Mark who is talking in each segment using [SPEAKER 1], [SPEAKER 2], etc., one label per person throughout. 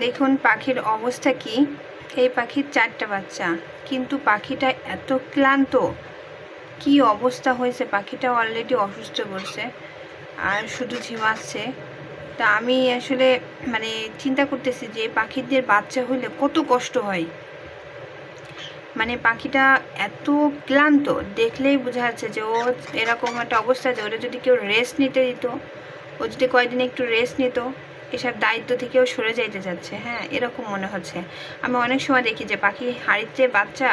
[SPEAKER 1] দেখুন পাখির অবস্থা কি। এই পাখির চারটা বাচ্চা। কিন্তু পাখিটা এত ক্লান্ত। কি অবস্থা হয়েছে? পাখিটা অলরেডি অসুস্থ করছে। আর শুধু ঝিমাচ্ছে। তা আমি আসলে মানে চিন্তা করতেছি যে পাখিদের বাচ্চা হইলে কত কষ্ট হয়। মানে পাখিটা এত ক্লান্ত। দেখলেই বোঝা যাচ্ছে যে ও এরকম একটা অবস্থা যে ওরা যদি কেউ রেস্ট নিতে দিত, ও যদি কয়েকদিন একটু রেস্ট নিত এসব দায়িত্ব থেকেও সরে যাইতে যাচ্ছে হ্যাঁ এরকম মনে হচ্ছে। আমি অনেক সময় দেখি যে পাখি হাড়িতে বাচ্চা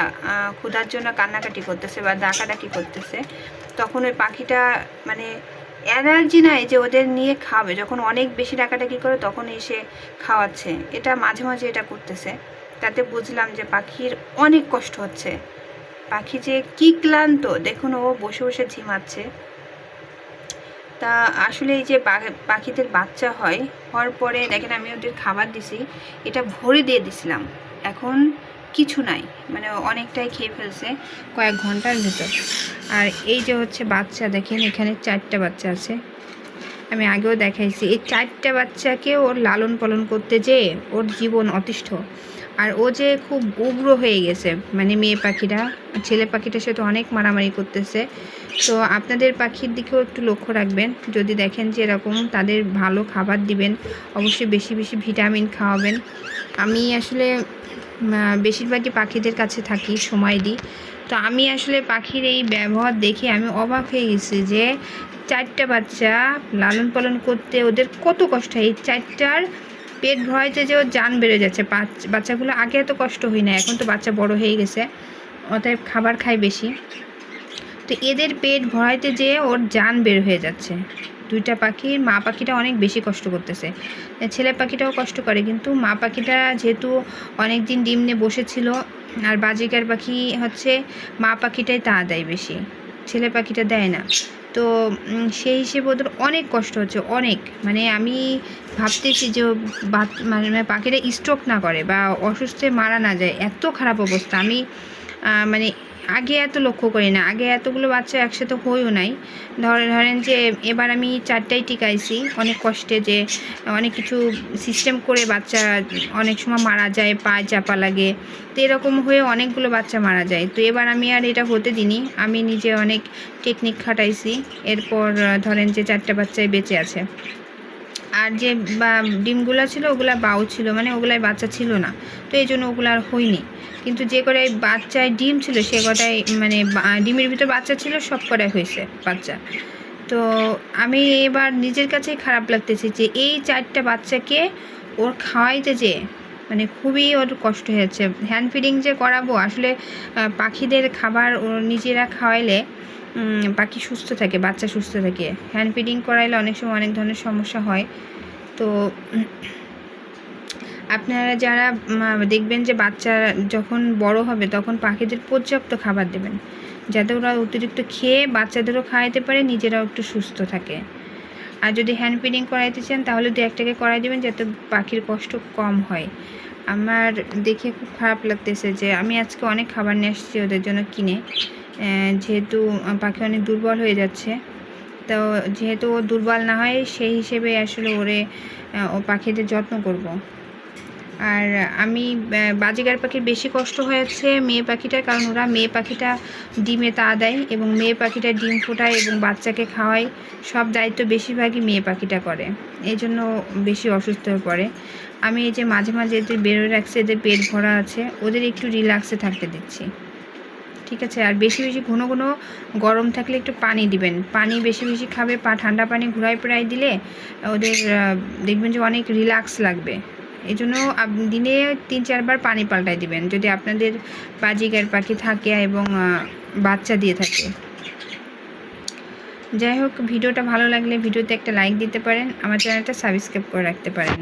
[SPEAKER 1] ক্ষুধার জন্য কান্নাকাটি করতেছে বা ডাকাডাকি করতেছে, তখন ওই পাখিটা মানে এনার্জি নাই যে ওদের নিয়ে খাবে। যখন অনেক বেশি ডাকাডাকি করে তখন এসে খাওয়াচ্ছে। এটা মাঝে মাঝে এটা করতেছে। তাতে বুঝলাম যে পাখির অনেক কষ্ট হচ্ছে। পাখি যে কি ক্লান্ত, দেখুন ও বসে বসে ঝিমাচ্ছে। তা আসলে এই যে পাখিদের বাচ্চা হয়, হওয়ার পরে দেখেন আমি ওদের খাবার দিছি, এটা ভরে দিয়ে দিছিলাম। এখন কিছু নাই মানে অনেকটাই খেয়ে ফেলছে কয়েক ঘণ্টার ভিতর। আর এই যে হচ্ছে বাচ্চা, দেখেন এখানে চারটা বাচ্চা আছে। আমি আগেও দেখাইছি, এই চারটা বাচ্চাকে ওর লালন পালন করতে যেয়ে ওর জীবন অতিষ্ঠ। আর ও যে খুব উগ্র হয়ে গেছে মানে মেয়ে পাখিরা ছেলে পাখিটার সাথে অনেক মারামারি করতেছে। তো আপনাদের পাখির দিকেও একটু লক্ষ্য রাখবেন। যদি দেখেন যে এরকম তাদের ভালো খাবার দিবেন, অবশ্যই বেশি বেশি ভিটামিন খাওয়াবেন। আমি আসলে বেশিরভাগই পাখিদের কাছে থাকি, সময় দিই। তো আমি আসলে পাখির এই ব্যবহার দেখে আমি অবাক হয়ে গেছি যে, চারটা বাচ্চা লালন পালন করতে ওদের কত কষ্ট হয়। এই চারটার পেট ভরাইতে যে ওর জান বেড়ে যাচ্ছে, বাচ- বাচ্চাগুলো আগে এত কষ্ট হয় না এখন তো বাচ্চা বড় হয়ে গেছে, অতএব খাবার খায় বেশি। তো এদের পেট ভরাইতে যে ওর জান বের হয়ে যাচ্ছে। দুইটা পাখির মা পাখিটা অনেক বেশি কষ্ট করতেছে। ছেলে পাখিটাও কষ্ট করে, কিন্তু মা পাখিটা যেহেতু অনেক দিন ডিম নিয়ে বসেছিল, আর বাজিকার পাখি হচ্ছে মা পাখিটাই তা দেয় বেশি। ছেলে পাখিটা দেয় না। তো সেই হিসেবে ওদের অনেক কষ্ট হচ্ছে, অনেক। মানে আমি ভাবতেছি যে ও মানে পাখিটা স্ট্রোক না করে বা অসুস্থে মারা না যায়, এত খারাপ অবস্থা। আমি মানে আগে এত লক্ষ্য করি না। আগে এতগুলো বাচ্চা একসাথে হইও নাই। ধরে, ধরেন যে এবার আমি চারটাই টিকাইছি। অনেক কষ্টে যে অনেক কিছু সিস্টেম করে বাচ্চা অনেক সময় মারা যায়, পায়ে, চাপা লাগে। তো এরকম হয়ে অনেকগুলো বাচ্চা মারা যায়। তো এবার আমি আর এটা হতে দিইনি। আমি নিজে অনেক টেকনিক খাটাইছি। এরপর ধরেন যে চারটা বাচ্চাই বেঁচে আছে। আর যে ডিমগুলো ছিল ওগুলো বাউ ছিল মানে ওগুলাই বাচ্চা ছিল না। তো এই জন্য ওগুলো আর হয়নি। কিন্তু যে কটায় বাচ্চায় ডিম ছিল, সে কটায় মানে ডিমের ভিতর বাচ্চা ছিল, সব কটায় হয়েছে বাচ্চা। তো আমি এবার নিজের কাছেই খারাপ লাগতেছে যে, এই চারটা বাচ্চাকে ওর খাওয়াইতে যে মানে খুবই ওর কষ্ট হয়েছে। হ্যান্ড ফিডিং যে করাবো, আসলে পাখিদের খাবার নিজেরা খাওয়াইলে পাখি সুস্থ থাকে, বাচ্চা সুস্থ থাকে। হ্যান্ড ফিডিং করাইলে অনেক সময় অনেক ধরনের সমস্যা হয়। তো, আপনারা যারা দেখবেন যে বাচ্চা যখন বড় হবে, তখন পাখিদের পর্যাপ্ত খাবার দেবেন। যাতে ওরা অতিরিক্ত খেয়ে বাচ্চাদেরও খাওয়াইতে পারে, নিজেরাও একটু সুস্থ থাকে। আর যদি হ্যান্ড ফিডিং করাইতে চান, তাহলে দু একটাকে করাই দেবেন যাতে পাখির কষ্ট কম হয় আমার দেখে খুব খারাপ লাগতেছে যে আমি আজকে অনেক খাবার নিয়ে আসছি ওদের জন্য কিনে যেহেতু পাখি অনেক দুর্বল হয়ে যাচ্ছে, তো যেহেতু ও দুর্বল না হয়, সেই হিসেবে আসলে ওরে ও পাখিদের যত্ন করব। আর আমি বাজিগার পাখির বেশি কষ্ট হয়েছে মেয়ে পাখিটার, কারণ ওরা মেয়ে পাখিটা ডিমে তা দেয় এবং মেয়ে পাখিটা ডিম ফোটায় এবং বাচ্চাকে খাওয়ায়। সব দায়িত্ব বেশিরভাগই মেয়ে পাখিটা করে, এই জন্য বেশি অসুস্থ হয়ে পড়ে। আমি এই যে মাঝে মাঝে এদের বেরোয় রাখছি, এদের পেট ভরা আছে, ওদের একটু রিল্যাক্সে থাকতে দিচ্ছি। ঠিক আছে? আর বেশি বেশি ঘন ঘন গরম থাকলে একটু পানি দিবেন। পানি বেশি বেশি খাবে, পা ঠান্ডা পানি ঘুরাই প্রায় দিলে ওদের দেখবেন যে অনেক রিল্যাক্স লাগবে। এই জন্য দিনে তিন চারবার পানি পাল্টাই দিবেন, যদি আপনাদের বাজিকার পাখি থাকে এবং বাচ্চা দিয়ে থাকে। যাই হোক, ভিডিওটা ভালো লাগলে ভিডিওতে একটা লাইক দিতে পারেন, আমার চ্যানেলটা সাবস্ক্রাইব করে রাখতে পারেন।